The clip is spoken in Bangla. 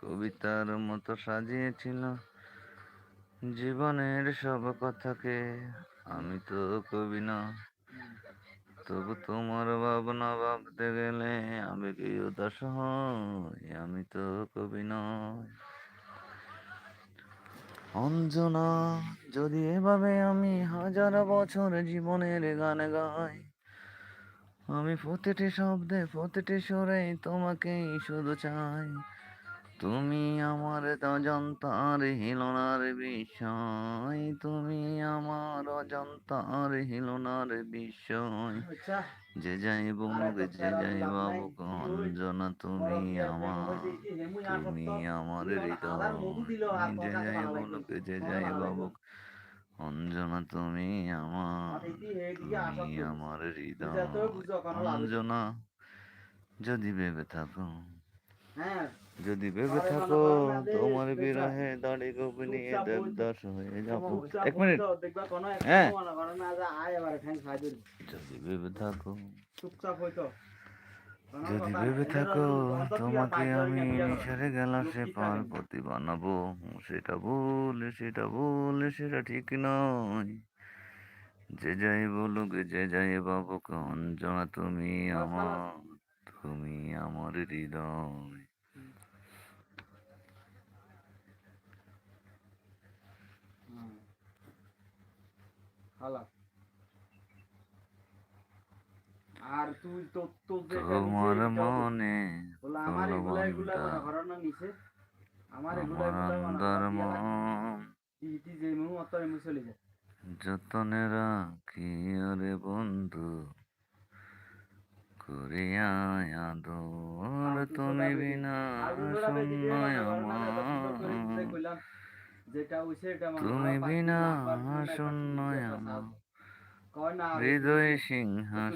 কবিতার মতো সাজিয়েছিল জীবনের সব কথাকে। আমি তো কবি না, তবু তোমার ভাবনা ভাবতে গেলে আমি কি উদাস আমি তো কবি নয় অঞ্জনা, যদি এভাবে আমি হাজার বছর জীবনের গান গাই, আমি প্রতিটি শব্দে প্রতিটি সুরে তোমাকেই শুধু চাই। তুমি আমার অজন্তার হিলনার বিষয় তুমি আমার অজন্তার হিলনার বিষয়। যে যাই বলুক যে যাই বাবুক অঞ্জনা তুমি আমার তুমি আমার হৃদয়। যে যাই বলুক যে যাই বাবুক অঞ্জনা তুমি আমার। তুমি আমার হৃদয় অঞ্জনা যদি ভেবে থাকো। যদি ভেবে থাকো তোমার বিরহে দাড়ি গোপি নিয়ে দেবদাস হয়ে যাব এক মিনিট হ্যাঁ। মনে যদি ভেবে থাকো চুপচাপ হইতো যদি ভেবে থাকো তোমাকে আমি ছেড়ে গেলাম সে পার প্রতি বানাবো সেটা ভুল সেটা ভুল সেটা ঠিক নয় যে যাই বলুক যে যাই বাবুক অঞ্জনা তুমি আমার তুমি আমার হৃদয় হালা আর তুই তো তো তোমার মনে বলে আমার এগুলা এগুলা বন্ধা। মনে করো না নিচে আমার এগুলা এগুলা মনে মন ইতি যে মু অত এমু চলে যায় যতনে রাখি ওরে বন্ধু করিয়া আদর তুমি বিনা শূন্য আমার। যেটা হইছে এটা তুমি বিনা আমার হৃদয় সিংহাসন